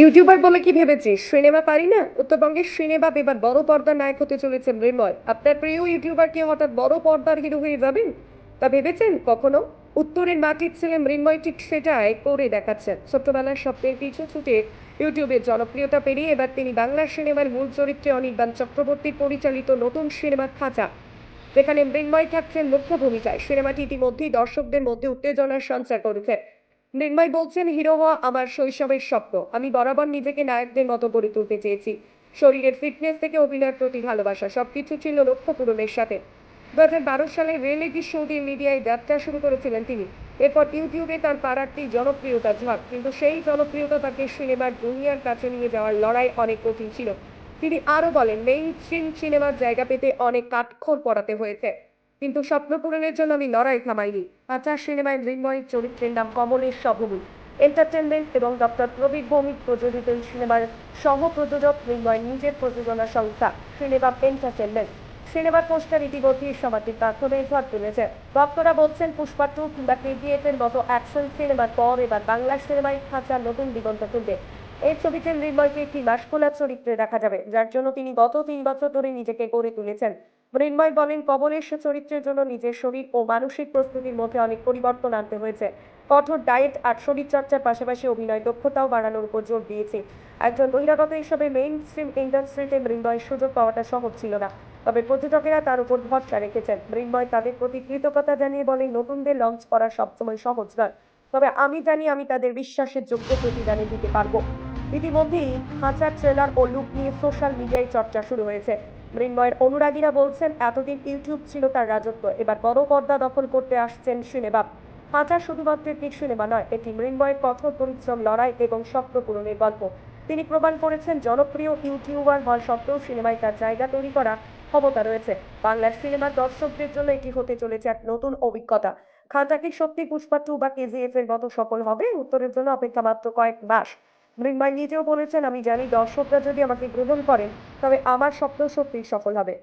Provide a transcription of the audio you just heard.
YouTuber বলে কি ভেবেছিস? সিনেমা পারি না? উত্তরবঙ্গের সিনেমা এবার বড় পর্দার নায়ক হতে চলেছে মৃন্ময়। আপনার প্রিয় ইউটিউবার কি হঠাৎ বড় পর্দার হিরো হয়ে যাবেন? তা ভেবেছেন কখনো? উত্তরের মাটির ছেলে মৃন্ময় ঠিক সেটাই করে দেখাচ্ছেন। ছোট্টবেলার স্বপ্নের পিছু ছুটে ইউটিউবের জনপ্রিয়তা পেরিয়ে এবার তিনি বাংলা সিনেমার মূল চরিত্রে অনির্বাণ চক্রবর্তীর পরিচালিত নতুন সিনেমার খাঁচা। যেখানে মৃন্ময় থাকছেন মুখ্য ভূমিকায়। সিনেমাটি ইতিমধ্যেই দর্শকদের মধ্যে উত্তেজনার সঞ্চার করেছে। মৃন্ময় বলছেন, হিরো হওয়া আমার শৈশবের স্বপ্ন। আমি বরাবর নিজেকে নায়কদের মতো গড়ে তুলতে চেয়েছি। শরীরের ফিটনেস থেকে অভিনয়ের প্রতি ভালোবাসা, সবকিছু ছিল লক্ষ্য পূরণের সাথে। দু হাজার বারো সালে রিয়েলিটি শো দিয়ে মিডিয়ায় যাত্রা শুরু করেছিলেন তিনি। এরপর ইউটিউবে তার পাড়ারটি জনপ্রিয়তা ঝড়, কিন্তু সেই জনপ্রিয়তা তাকে সিনেমার দুনিয়ার কাছে নিয়ে যাওয়ার লড়াই অনেক কঠিন ছিল। তিনি আরও বলেন মেইন স্ট্রিম সিনেমার জায়গা পেতে অনেক কাঠখড় পড়াতে হয়েছে। কিন্তু স্বপ্ন পূরণের জন্য আমি লড়াই থামাইনি। আচার সিনেমায় মৃন্ময়ের চরিত্রের নাম কমলেশ সভবুল এন্টারটেনমেন্ট এবং ডক্টর প্রবীর ভৌমিক প্রযোজিত এই সিনেমার সহ প্রযোজক মৃন্ময় নিজের প্রযোজনা সংস্থা সিনেমা এন্টারটেনমেন্ট সিনেমার পোস্টার ইতিমধ্যেই সমাজের প্রার্থনায় ঝড় তুলেছে। ভক্তরা বলছেন, পুষ্পা টু কিংবা কেজিএফ এর মতো অ্যাকশন সিনেমার পর এবার বাংলা সিনেমায় খাঁচার নতুন দিগন্ত তুলবে। এই ছবিতে মৃন্ময়কে একটি মাসকোলা চরিত্রে দেখা যাবে, যার জন্য তিনি গত তিন বছর ধরে নিজেকে গড়ে তুলেছেন। মৃন্ময় বলেন কমলেশ চরিত্রের জন্য নিজের শরীর ও মানসিক প্রস্তুতির মধ্যে অনেক পরিবর্তন আনতে হয়েছে। কঠোর ডায়েট আর শরীর চর্চার পাশাপাশি অভিনয় দক্ষতাও বাড়ানোর উপর জোর দিয়েছে। একজন বহিরাগত হিসেবে মেইন স্ট্রিম ইন্ডাস্ট্রিতে মৃন্ময়ের সুযোগ পাওয়াটা সহজ ছিল না। তবে প্রযোজকেরা তার উপর ভরসা রেখেছেন। মৃন্ময় তাদের প্রতি কৃতজ্ঞতা জানিয়ে বলেন, নতুনদের লঞ্চ করা সবসময় সহজ নয়। তবে আমি জানি আমি তাদের বিশ্বাসের যোগ্য প্রতিদানে দিতে পারব। ইতিমধ্যেই খাঁচার ট্রেলার ও লুক নিয়ে সোশ্যাল মিডিয়ায় চর্চা শুরু হয়েছে। মৃন্ময়ের অনুরাগীরা বলছেন, এতদিন ইউটিউব ছিল তার রাজত্ব, এবার বড় পর্দা দখল করতে আসছেন সিনেমা। খাঁচা শুধুমাত্র একটি সিনেমা নয়, এটি মৃন্ময়ের কঠোর পরিশ্রম, লড়াই এবং স্বপ্ন পূরণের গল্প। তিনি প্রমাণ করেছেন, জনপ্রিয় ইউটিউবার হওয়া সত্ত্বেও সিনেমায় তার জায়গা তৈরি করা ক্ষমতা রয়েছে। বাংলার সিনেমার দর্শকদের জন্য এটি হতে চলেছে এক নতুন অভিজ্ঞতা। খাঁচা কি সত্যি পুষ্পা টু বা কেজিএফ এর মতো সফল হবে, উত্তরের জন্য অপেক্ষা মাত্র কয়েক মাস। মৃন্ময় নিজেও বলেছেন, আমি জানি দর্শকরা যদি আমাকে গ্রহণ করেন, তবে আমার স্বপ্ন সত্যিই সফল হবে।